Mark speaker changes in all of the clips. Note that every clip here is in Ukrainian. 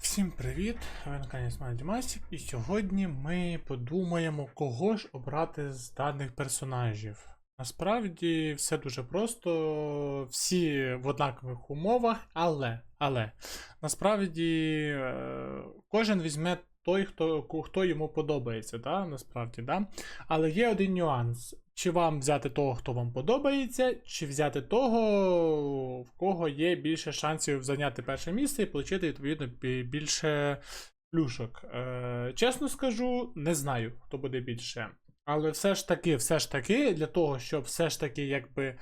Speaker 1: Всім привіт! Ви на каналі Дімасік, і сьогодні ми подумаємо, кого ж обрати з даних персонажів. Насправді все дуже просто, всі в однакових умовах, але, але насправді е, кожен візьме той, хто, хто йому подобається, да? насправді, да? але є один нюанс. Чи вам взяти того, хто вам подобається, чи взяти того, в кого є більше шансів зайняти перше місце і отримати, відповідно, більше плюшок. Е, чесно скажу, не знаю, хто буде більше. Але все ж таки, все ж таки, для того, щоб все ж таки, якби.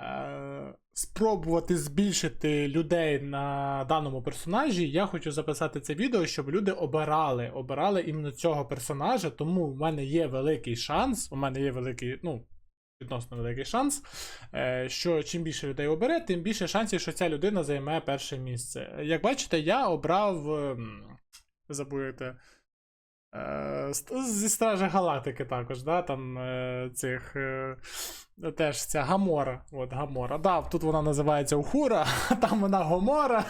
Speaker 1: Е, спробувати збільшити людей на даному персонажі, я хочу записати це відео, щоб люди обирали, обирали іменно цього персонажа, тому в мене є великий шанс, у мене є великий, ну, відносно великий шанс, е, що чим більше людей обере, тим більше шансів, що ця людина займе перше місце. Як бачите, я обрав. ем, Ви забудете. Е, ст- зі Стражі Галактики також, да, там е, цих. Е, теж ця Гамора. От Гамора. Да, тут вона називається Ухура, а там вона Гомора.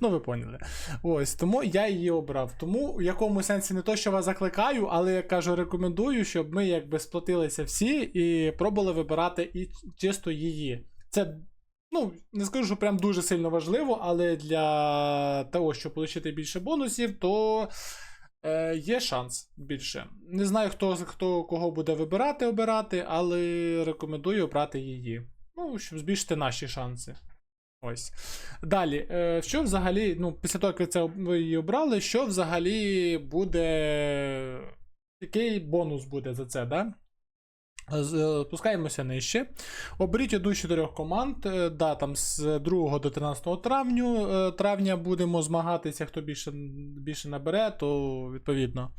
Speaker 1: ну, ви поняли. Ось, тому я її обрав. Тому в якому сенсі не то, що вас закликаю, але я кажу, рекомендую, щоб ми якби сплотилися всі і пробували вибирати і чисто її. Це. Ну, не скажу, що прям дуже сильно важливо, але для того, щоб отримати більше бонусів, то Е, є шанс більше. Не знаю, хто, хто кого буде вибирати, обирати, але рекомендую обрати її. Ну, щоб збільшити наші шанси. Ось. Далі, е, що взагалі, ну, після того, як це ви її обрали, що взагалі буде. Який бонус буде за це, да? Е, Спускаємося нижче. Оберіть одну з чотирьох команд. Е, Да, там з 2 до 13 травню, е, травня будемо змагатися. Хто більше, більше набере, то відповідно.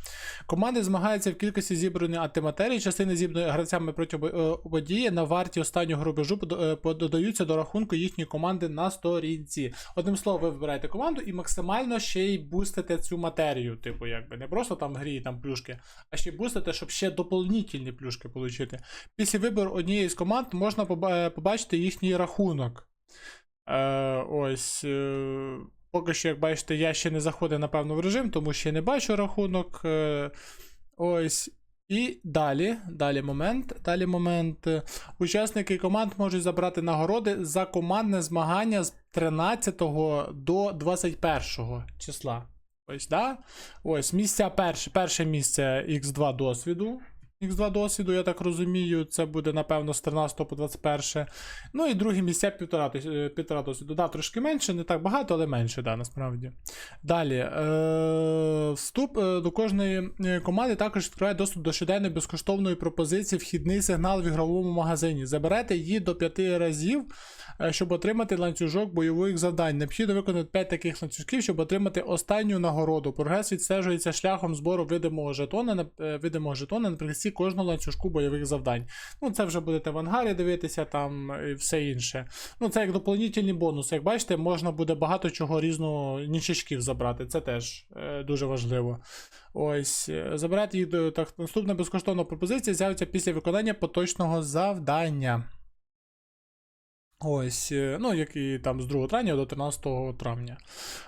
Speaker 1: Команди змагаються в кількості зібраної антиматерії. Частини зібраної гравцями протягом події на варті останнього рубежу додаються до рахунку їхньої команди на сторінці. Одним словом, ви вибираєте команду і максимально ще й бустите цю матерію. Типу, якби не просто там грі там плюшки, а ще й бустите, щоб ще доповнительні плюшки отримати. Після вибору однієї з команд можна е, побачити їхній рахунок. Е, ось. Е, поки що, як бачите, я ще не заходив, напевно, в режим, тому ще не бачу рахунок. Е, ось. І далі, далі момент. Далі момент. Учасники команд можуть забрати нагороди за командне змагання з 13 до 21 числа. Ось, да? Ось, місця перше, перше місце X2 досвіду. X2 досвіду, я так розумію, це буде, напевно, з 13 по 21. Ну і друге місця півтора, е, півтора досвіду. Да, трошки менше, не так багато, але менше, да, насправді. Далі. Е- вступ е, до кожної е, команди також відкриває доступ до щоденної безкоштовної пропозиції вхідний сигнал в ігровому магазині. Заберете її до 5 разів, щоб отримати ланцюжок бойових завдань. Необхідно виконати 5 таких ланцюжків, щоб отримати останню нагороду. Прогрес відстежується шляхом збору видимого жетона, видимого жетона наприкінці кожного ланцюжку бойових завдань. Ну, це вже будете в ангарі дивитися там і все інше. Ну, це як доповнительні бонуси. Як бачите, можна буде багато чого різного нічечків забрати. Це теж е, дуже важливо. Ось, е, забирати їх так. Наступна безкоштовна пропозиція з'явиться після виконання поточного завдання. Ось, е, ну, як і там з 2 травня до 13 травня.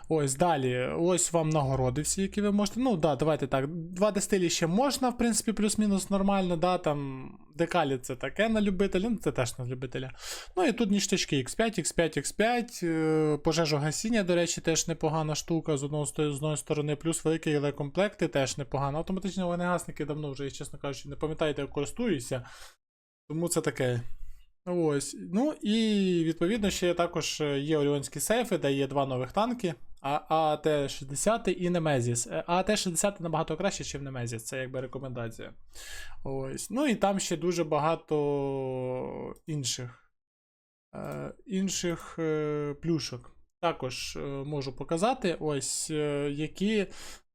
Speaker 1: Ось далі. Ось вам нагороди всі, які ви можете. Ну, да, давайте так. Два дистилі ще можна, в принципі, плюс-мінус нормально, да, там декалі це таке на любителя, ну це теж на любителя. Ну і тут ніштячки X5, X5, X5, е, пожежогасіння, до речі, теж непогана штука з одного з одної сторони, плюс великі комплекти теж непогано. Автоматичні вогнегасники давно вже, чесно кажучи, не пам'ятаю, як користуюся. Тому це таке. Ось. Ну і відповідно ще також е, є оріонські сейфи, де є два нових танки. А- АТ-60 і Немезіс. Е, АТ-60 набагато краще, ніж Немезіс, це якби рекомендація. Ось. Ну і там ще дуже багато інших, е, інших е, плюшок. Також е, можу показати, ось е, які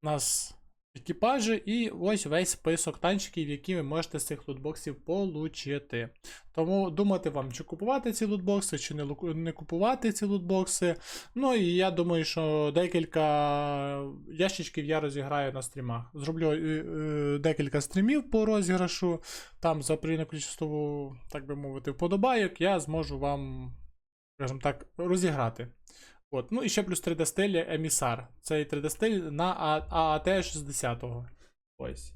Speaker 1: нас екіпажі, і ось весь список танчиків, які ви можете з цих лутбоксів получити. Тому думати вам, чи купувати ці лутбокси, чи не, не купувати ці лутбокси. Ну і я думаю, що декілька ящичків я розіграю на стрімах. Зроблю е, е, декілька стрімів по розіграшу. Там за кількість, так би мовити, вподобайок, я зможу вам, скажімо так, розіграти. От. Ну і ще плюс 3D стиль емісар. Цей 3D стиль на ААТ 60 Ось.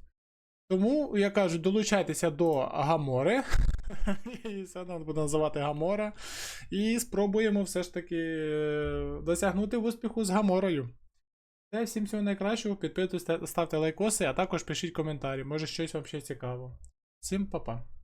Speaker 1: Тому, я кажу, долучайтеся до Гамори. Все одно буду називати Гамора. І спробуємо все ж таки е, досягнути успіху з Гаморою. Все, всім всього найкращого. Підписуйтесь, ставте лайкоси, а також пишіть коментарі. Може щось вам ще цікаво. Всім па-па.